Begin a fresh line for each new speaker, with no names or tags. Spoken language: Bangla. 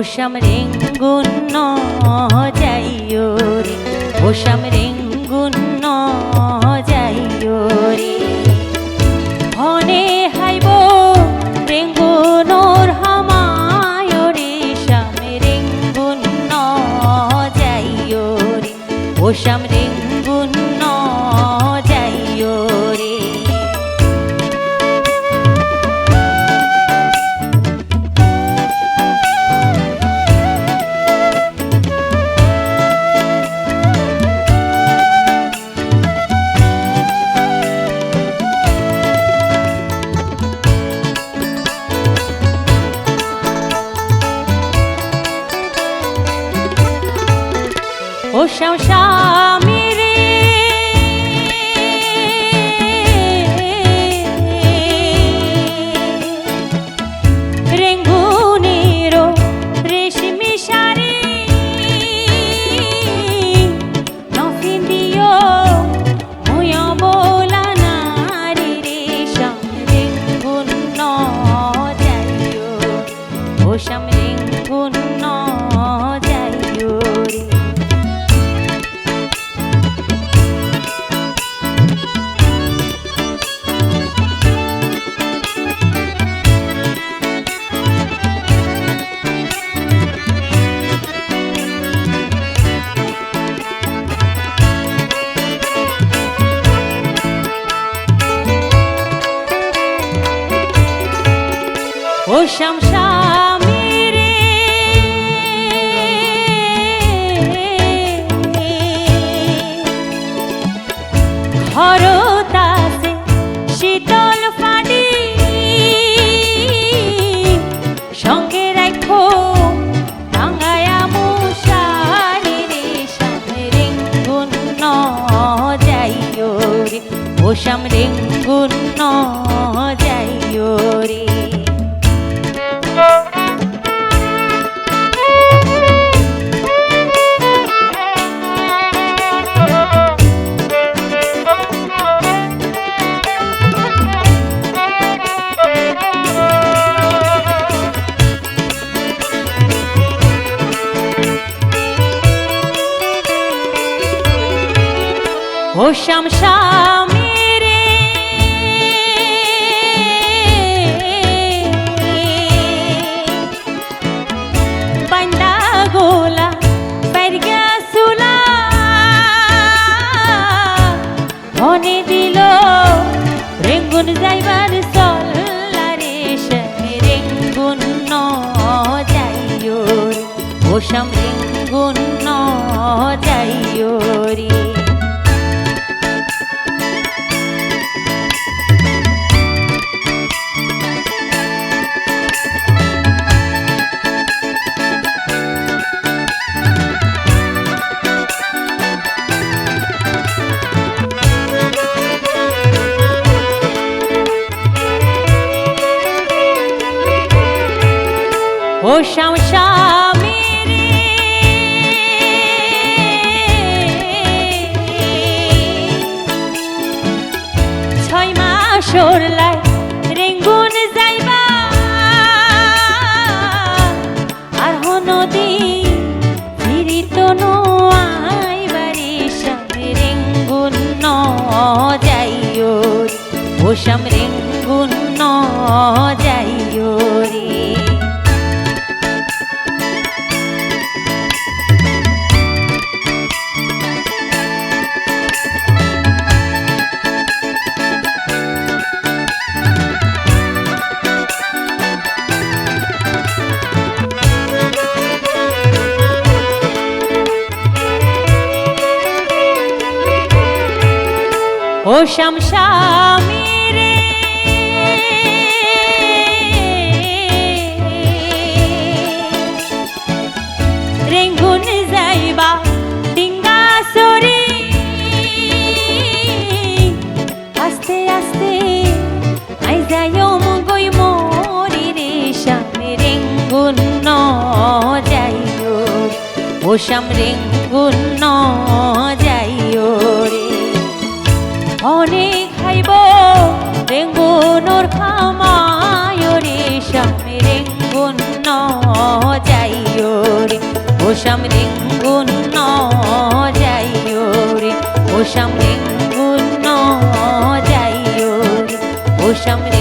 ওসাম রেঙ্গুন যাইও রে। ওসাম রেঙ্গুন যাইও রে। হনে হাইব রেঙ্গুনোর হামায় রে। শাম রেঙ্গুন যাইও রে। ওসাম রেঙ্গুন ও শ্যাম রে ও শ্যাম রেঙ্গুন ন যাইও রে। ও শ্যাম স্বামী রেঙ্গুন যাইবার চল্লা রে রেঙ্গুন ন যাইও ওসম রেঙ্গুন ন যাইও রে। ও শ্যাম স্বামী ছয় আর নদী ফিরিত আইবারে শ্যাম রেঙ্গুন ন যাইও রে। ও ন যাইও রে। ও শ্যাম স্বামী রে। রেঙ্গুন যাইবা ডিঙ্গা সরি আস্তে আস্তে আই যাইও মগই মরি রে শ্যামে রেঙ্গুন ন যাইও। ও শ্যাম রেঙ্গুন ন অনেক খাইব রেঙ্গুনোর খামায়রে সামনে রেঙ্গুন ন যাইও রে, ও সামনে রেঙ্গুন ন যাইও রে, ও সামনে রেঙ্গুন ন যাইও রে, ও সামনে